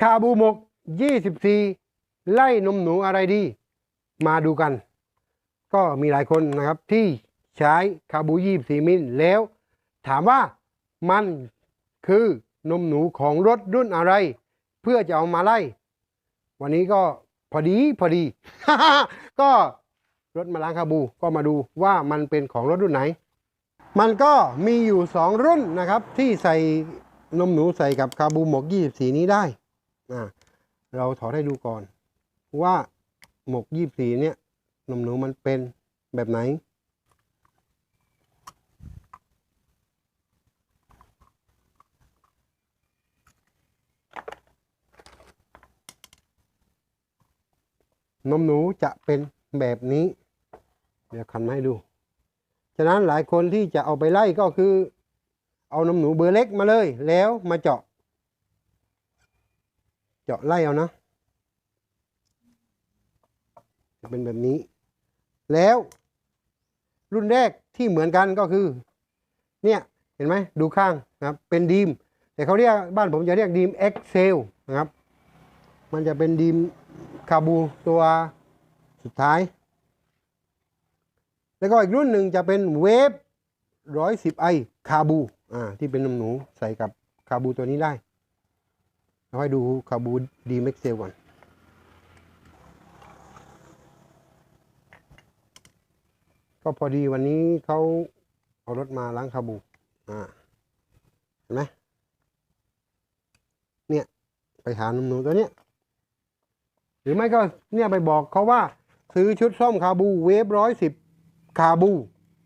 คาบูหมก 24 ไล่นมหนูอะไรดี มาดูกัน ก็มีหลายคนนะครับที่ใช้คาบู 24 มิลแล้ว ถามว่ามันคือนมหนูของรถรุ่นอะไร เพื่อจะเอามาไล่ วันนี้ก็พอดีพอดี ก็รถมาล้างคาบูก็มาดูว่ามันเป็นของรถรุ่นไหน มันก็มีอยู่สองรุ่นนะครับที่ใส่นมหนูใส่กับคาบูหมก 24 นี้ได้ เราถอดให้ดูก่อน ว่าหมก24เนี่ยนมหนูมันเป็นแบบไหน นมหนูจะเป็นแบบนี้ เดี๋ยวคันให้ดู ฉะนั้นหลายคนที่จะเอาไปไล่ก็คือ เอานมหนูเบอร์เล็กมาเลย แล้วมาเจาะ จาะไล่เอานะจะเป็นแบบนี้ แล้วรุ่นแรกที่เหมือนกันก็คือ เนี่ยเห็นไหมดูข้างนะครับ เป็นดีม แต่เขาเรียกบ้านผมจะเรียกดีม Excel นะครับ มันจะเป็นดีมคาบูตัวสุดท้าย แล้วก็อีกรุ่นหนึ่งจะเป็นเวฟร้อยสิบไอคาบูอ่าที่เป็นนมหนูใส่กับคาบูตัวนี้ได้ เราให้ดูคาบูดีเม็กเซลก่อน ก็พอดีวันนี้เขาเอารถมาล้างคาบู อ่า เห็นไหมเนี่ย ไปหาหนมหนูตัวเนี้ย หรือไม่ก็เนี่ยไปบอกเขาว่า ซื้อชุดซ่อมคาบูเวฟร้อยสิบคาบู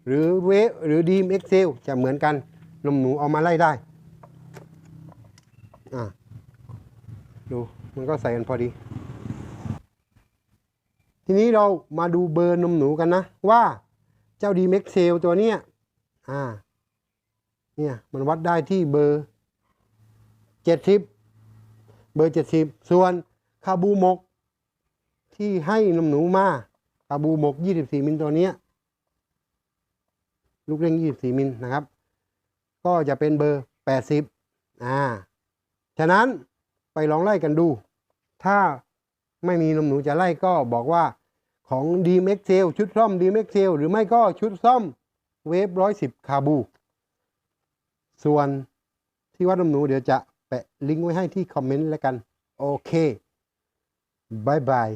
หรือเวฟหรือดีมเอ็กเซลจะเหมือนกันหนมหนูเอามาไล่ได้ อ่า ดูมันก็ใส่กันพอดี ทีนี้เรามาดูเบอร์นมหนูกันนะ ว่าเจ้าดีเม็กเซลตัวเนี้ยอ่าเนี่ยมันวัดได้ที่เบอร์เจ็ดสิบเบอร์เจ็ดสิบส่วนคาบูมก ที่ให้นมหนูมาคาบูมก24มิลตัวเนี้ยลูกเร่ง24มิลนะครับ ก็จะเป็นเบอร์80อ่า ฉะนั้น ไปลองไล่กันดู ถ้าไม่มีนมหนูจะไล่ก็บอกว่าของ d m x c l ชุดซ่อม d m x c l หรือไม่ก็ชุดซ่อมเวฟร้อยสิบคาบู ส่วนที่วัดนมหนูเดี๋ยวจะแปะลิงก์ไว้ให้ที่คอมเมนต์แล้วกัน โอเคบายบาย